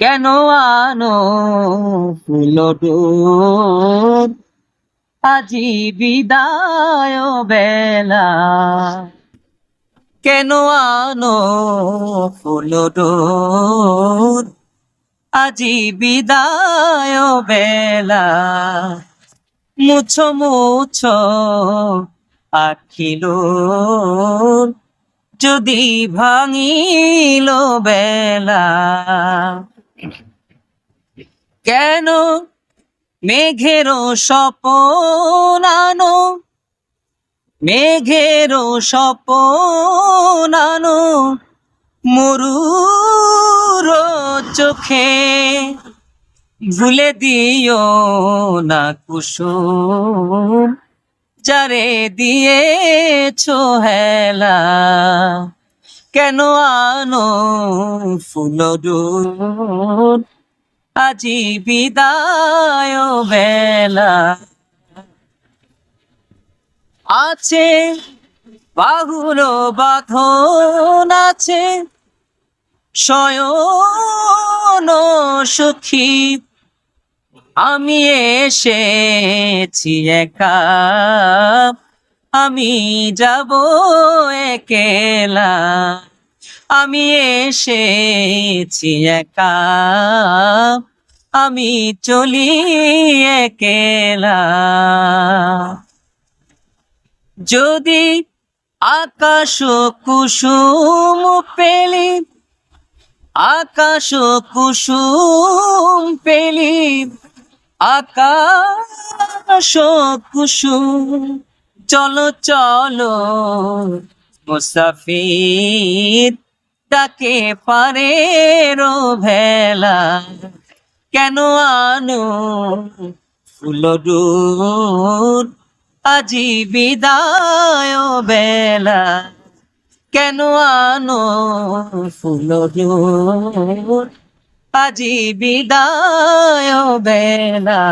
কেন আনো ফুলডোর আজি বিদায় বেলা। কেন আনো ফুলডোর আজি বিদায় বেলা। মুছো মুছো আখিল যদি ভাঙিল বেলা। কেন মেঘের স্বপন আনো? মেঘের স্বপন আনো মরুর চোখে। ভুলে দিও না কুসুম, যারে দিয়েছ হেলা। কেন আনো ফুল আজি বিদায় বেলা। আছে বাহুল বাঁধন, আছে শয়ন সুখী। আমি এসেছি একা। আমি যাব একেলা। আমি এসেছি একা। আমি চলি একেলা। যদি আকাশ কুসুম পেলি, আকাশ কুসুম পেলি, আকাশ কুসুম চলো চলো, মুসাফির তাকে পারে রো ভেলা। কেন আনো ফুলডুর আজি বিদায় বেলা। কেন আনো ফুলডুর আজি বিদায় বেলা।